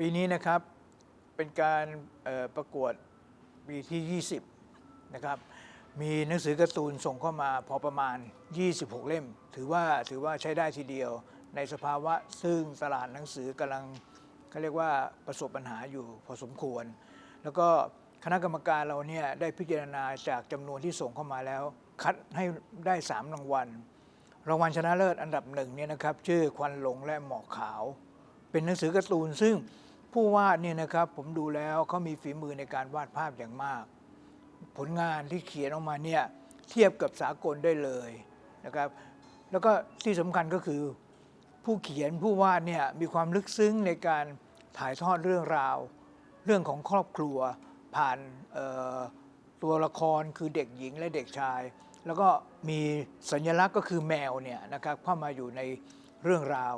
ปีนี้นะครับเป็นการประกวดปีที่ 20 นะครับ มีหนังสือการ์ตูนส่งเข้ามาพอประมาณ 26 เล่ม ถือว่าถือว่าใช้ได้ทีเดียว ในสภาวะซึ่งตลาดหนังสือกำลังเขาเรียกว่าประสบปัญหาอยู่พอสมควร แล้วก็คณะกรรมการเราเนี่ยได้พิจารณาจากจำนวนที่ส่งเข้ามาแล้ว คัดให้ได้ 3 รางวัล รางวัลชนะเลิศอันดับหนึ่งเนี่ยนะครับชื่อควันหลงและหมอกขาว เป็นหนังสือการ์ตูน ซึ่งผู้วาดเนี่ยนะครับผมดูแล้วเขามีฝีมือในการวาดภาพอย่างมาก ผลงานที่เขียนออกมาเนี่ยเทียบกับสากลได้เลยนะครับ แล้วก็ที่สำคัญก็คือ ผู้เขียนผู้วาดเนี่ยมีความลึกซึ้งในการถ่ายทอดเรื่องราว เรื่องของครอบครัวผ่านตัวละครคือเด็กหญิงและเด็กชาย แล้วก็มีสัญลักษณ์ก็คือแมวเนี่ยนะครับเข้ามาอยู่ในเรื่องราว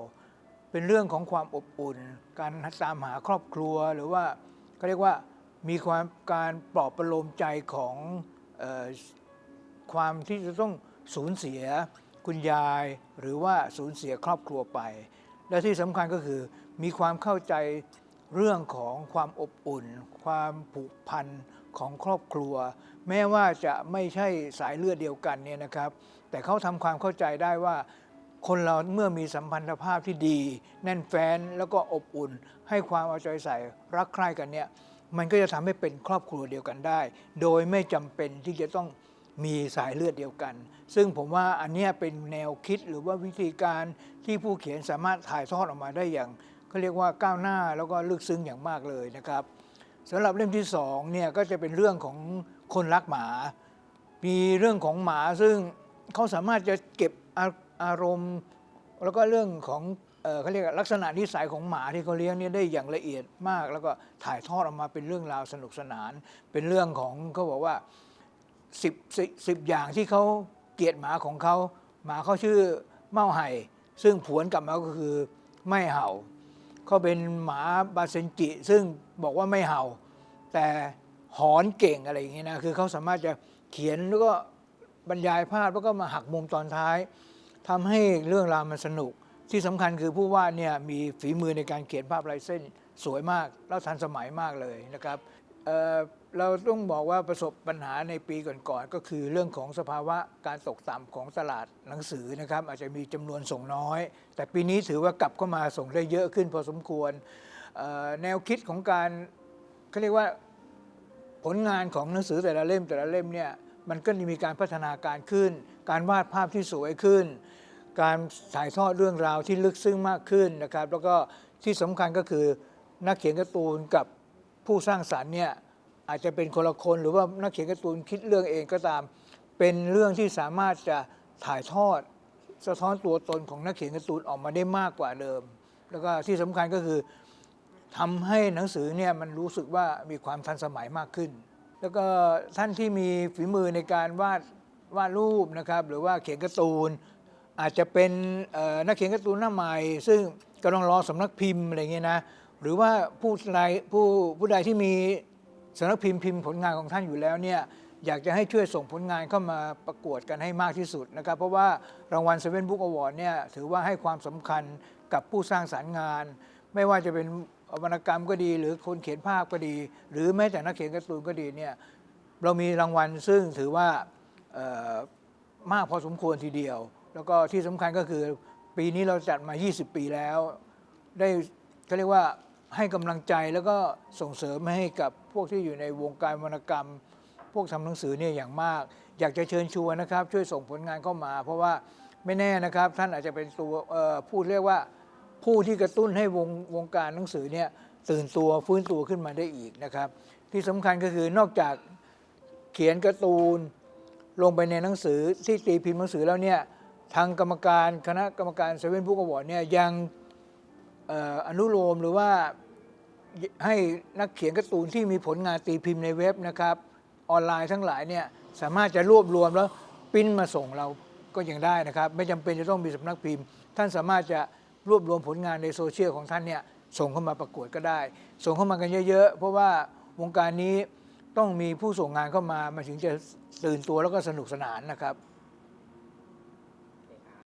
เป็นเรื่องของความอบอุ่น การตามหาครอบครัวหรือว่าเขาเรียกว่ามีความการปลอบประโลมใจของออความที่จะต้องสูญเสียคุณยาย หรือว่าสูญเสียครอบครัวไป และที่สำคัญก็คือมีความเข้าใจเรื่องของความอบอุ่น ความผูกพันของครอบครัว แม้ว่าจะไม่ใช่สายเลือดเดียวกันเนี่ยนะครับ แต่เขาทำความเข้าใจได้ว่า คนเราเมื่อมีสัมพันธภาพที่ดี แน่นแฟ้นแล้วก็อบอุ่น ให้ความเอาใจใส่รักใคร่กันเนี่ยมันก็จะทำให้เป็นครอบครัวเดียวกันได้ โดยไม่จำเป็นที่จะต้องมีสายเลือดเดียวกัน ซึ่งผมว่าอันนี้เป็นแนวคิดหรือว่าวิธีการที่ผู้เขียนสามารถถ่ายทอดออกมาได้อย่างเขาเรียกว่าก้าวหน้าแล้วก็ลึกซึ้งอย่างมากเลยนะครับสำหรับเล่มที่สองเนี่ยก็จะเป็นเรื่องของคนรักหมา มีเรื่องของหมาซึ่งเขาสามารถจะเก็บอา อารมณ์ แล้วก็เรื่องของเขาเรียกลักษณะนิสัยของหมาที่เขาเลี้ยงเนี่ยได้อย่างละเอียดมาก แล้วก็ถ่ายทอดออกมาเป็นเรื่องราวสนุกสนาน เป็นเรื่องของเขาบอกว่าสิบสิบอย่างที่เขาเกลียดหมาของเขาหมาเขาชื่อเมาไห่ ซึ่งผวนกลับมาก็คือไม่เห่าเขาเป็นหมาบาเซนจิ ซึ่งบอกว่าไม่เห่า แต่หอนเก่งอะไรอย่างเงี้ยนะคือเขาสามารถจะเขียนแล้วก็บรรยายภาพแล้วก็มาหักมุมตอนท้าย ทำให้เรื่องราวมันสนุก ที่สำคัญคือผู้วาดเนี่ยมีฝีมือในการเขียนภาพลายเส้นสวยมากแล้วทันสมัยมากเลยนะครับเเราต้องบอกว่าประสบปัญหาในปีก่อนๆก็คือเรื่องของสภาวะการตกต่ำของตลาดหนังสือนะครับ อาจจะมีจำนวนส่งน้อย แต่ปีนี้ถือว่ากลับเข้ามาส่งได้เยอะขึ้นพอสมควรแนวคิดของการเขาเรียกว่าผลงานของหนังสือแต่ละเล่มแต่ละเล่มเนี่ยมันก็มีการพัฒนาการขึ้น การวาดภาพที่สวยขึ้น การถ่ายทอดเรื่องราวที่ลึกซึ้งมากขึ้นนะครับ แล้วก็ที่สำคัญก็คือนักเขียนการ์ตูนกับผู้สร้างสรรค์เนี่ยอาจจะเป็นคนละคน หรือว่านักเขียนการ์ตูนคิดเรื่องเองก็ตาม เป็นเรื่องที่สามารถจะถ่ายทอดสะท้อนตัวตนของนักเขียนการ์ตูนออกมาได้มากกว่าเดิม แล้วก็ที่สำคัญก็คือทำให้หนังสือเนี่ยมันรู้สึกว่ามีความทันสมัยมากขึ้น แล้วก็ท่านที่มีฝีมือในการวาด วาดรูปนะครับ หรือว่าเขียนการ์ตูน อาจจะเป็นนักเขียนการ์ตูนหน้าใหม่ ซึ่งกำลังรอสำนักพิมพ์อะไรเงี้ยนะหรือว่าผู้ใดผู้ผู้ใดที่มีสำนักพิมพ์พิมพ์ผลงานของท่านอยู่แล้วเนี่ยอยากจะให้ช่วยส่งผลงานเข้ามาประกวดกันให้มากที่สุดนะครับ เพราะว่ารางวัลเซเว่นบุ๊กอวอร์ดเนี่ยถือว่าให้ความสำคัญกับผู้สร้างสารรค์งาน ไม่ว่าจะเป็นวรรณกรรมก็ดี หรือคนเขียนภาพก็ดี หรือแม้แต่นักเขียนการ์ตูนก็ดีเนี่ยเรามีรางวัลซึ่งถือว่า มากพอสมควรทีเดียว แล้วก็ที่สำคัญก็คือปีนี้เราจัดมา 20 ปีแล้ว ได้เขาเรียกว่าให้กำลังใจแล้วก็ส่งเสริมให้กับพวกที่อยู่ในวงการวรรณกรรม พวกทำหนังสือเนี่ยอย่างมาก อยากจะเชิญชวนนะครับ ช่วยส่งผลงานเข้ามา เพราะว่าไม่แน่นะครับ ท่านอาจจะเป็นตัวผู้เรียกว่าผู้ที่กระตุ้นให้วงวงการหนังสือเนี่ยตื่นตัวฟื้นตัวขึ้นมาได้อีกนะครับ ที่สำคัญก็คือนอกจากเขียนการ์ตูน ลงไปในหนังสือที่ตีพิมพ์หนังสือแล้วเนี่ยทางกรรมการคณะกรรมการเซเว่นบุ๊กอวอร์ดเนี่ยยังออนุโลมหรือว่าให้นักเขียนการ์ตูนที่มีผลงานตีพิมพ์ในเว็บนะครับออนไลน์ทั้งหลายเนี่ยสามารถจะรวบรวมแล้วปิ้นมาส่งเราก็ยังได้นะครับ ไม่จำเป็นจะต้องมีสำนักพิมพ์ ท่านสามารถจะรวบรวมผลงานในโซเชียลของท่านเนี่ยส่งเข้ามาประกวดก็ได้ ส่งเข้ามากันเยอะๆ เพราะว่าวงการนี้ ต้องมีผู้ส่งงานเข้ามามันถึงจะตื่นตัวแล้วก็สนุกสนานนะครับ